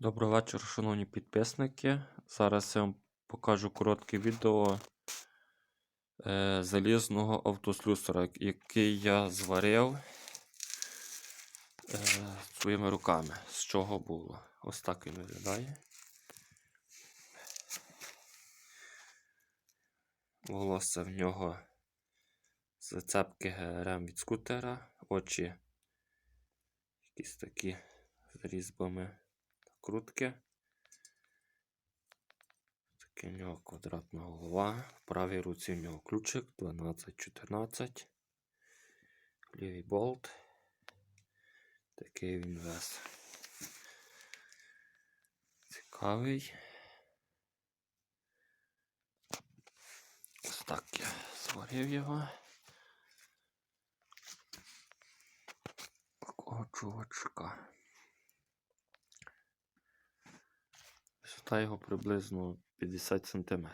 Добрий вечір, шановні підписники. Зараз я вам покажу коротке відео е, залізного автослюсара, який я зварив е, своїми руками. З чого було? Ось так він виглядає. Волосся в нього зацепки ГРМ від скутера, очі якісь такі з різьбами крутки. Такий в нього квадратна голова. В правій руці в нього ключик 12-14. Лівий болт. Такий він весь. Цікавий. Ось так я зварив його. Такого чувачка. Висота його приблизно 50 см.